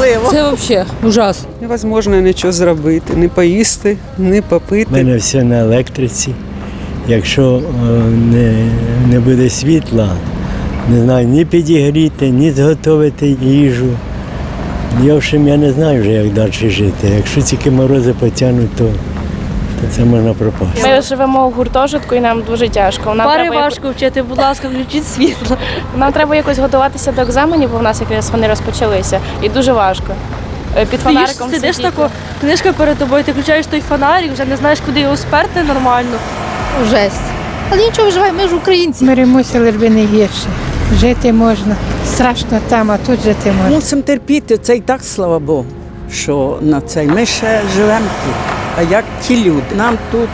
жахливо. Це взагалі ужасно. Невозможно нічого зробити, не поїсти, не попити. У мене все на електриці. Якщо е, не, не буде світла, не знаю ні підігріти, ні зготувати їжу. Я в общем, я не знаю вже, як далі жити. Якщо тільки морози потягнуть, то це можна пропасти. Ми живемо в гуртожитку і нам дуже тяжко. Нам Пари треба, важко вчити, будь ласка, включіть світло. нам треба якось готуватися до екзаменів, бо в нас якраз вони розпочалися. І дуже важко. Е, Під фонариком сидиш сидіти. тако, книжка перед тобою, ти включаєш той фонарик, вже не знаєш, куди його сперти нормально. Жесть. Але нічого виживає, ми ж українці. Миримося, би не гірше. Жити можна. Страшно там, а тут жити можна. Мусимо терпіти, це і так, слава Богу, що на цей. Ми ще живемо тут. А як ті люди? Нам тут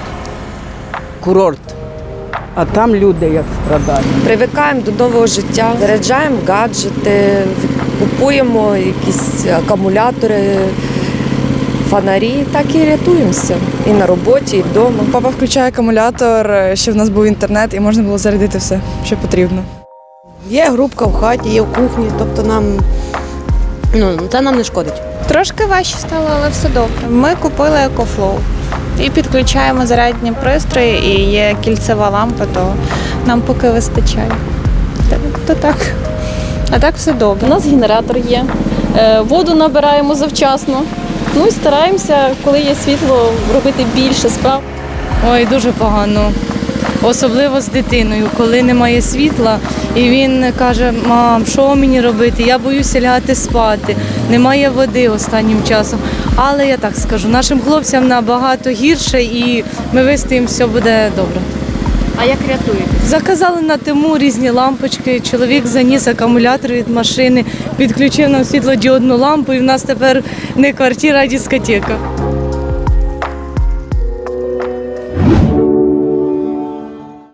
курорт, а там люди як страдають. Привикаємо до нового життя, заряджаємо гаджети, купуємо якісь акумулятори, фонарі, так і рятуємося. І на роботі, і вдома. Папа включає акумулятор, щоб в нас був інтернет і можна було зарядити все, що потрібно. Є групка в хаті, є в кухні, тобто нам ну, це нам не шкодить. Трошки важче стало, але все добре. Ми купили EcoFlow і підключаємо зарядні пристрої, і є кільцева лампа, то нам поки вистачає. Та- То так. А так все добре. У нас генератор є, е, воду набираємо завчасно. Ну і стараємося, коли є світло, робити більше справ. Ой, дуже погано. Особливо з дитиною, коли немає світла, і він каже: мам, що мені робити? Я боюся лягати спати. Немає води останнім часом. Але я так скажу, нашим хлопцям набагато гірше, і ми вистоїмо, все буде добре. А як рятуєте? Заказали на тиму різні лампочки. Чоловік заніс акумулятор від машини, підключив нам світлодіодну лампу, і в нас тепер не квартира, а дискотека.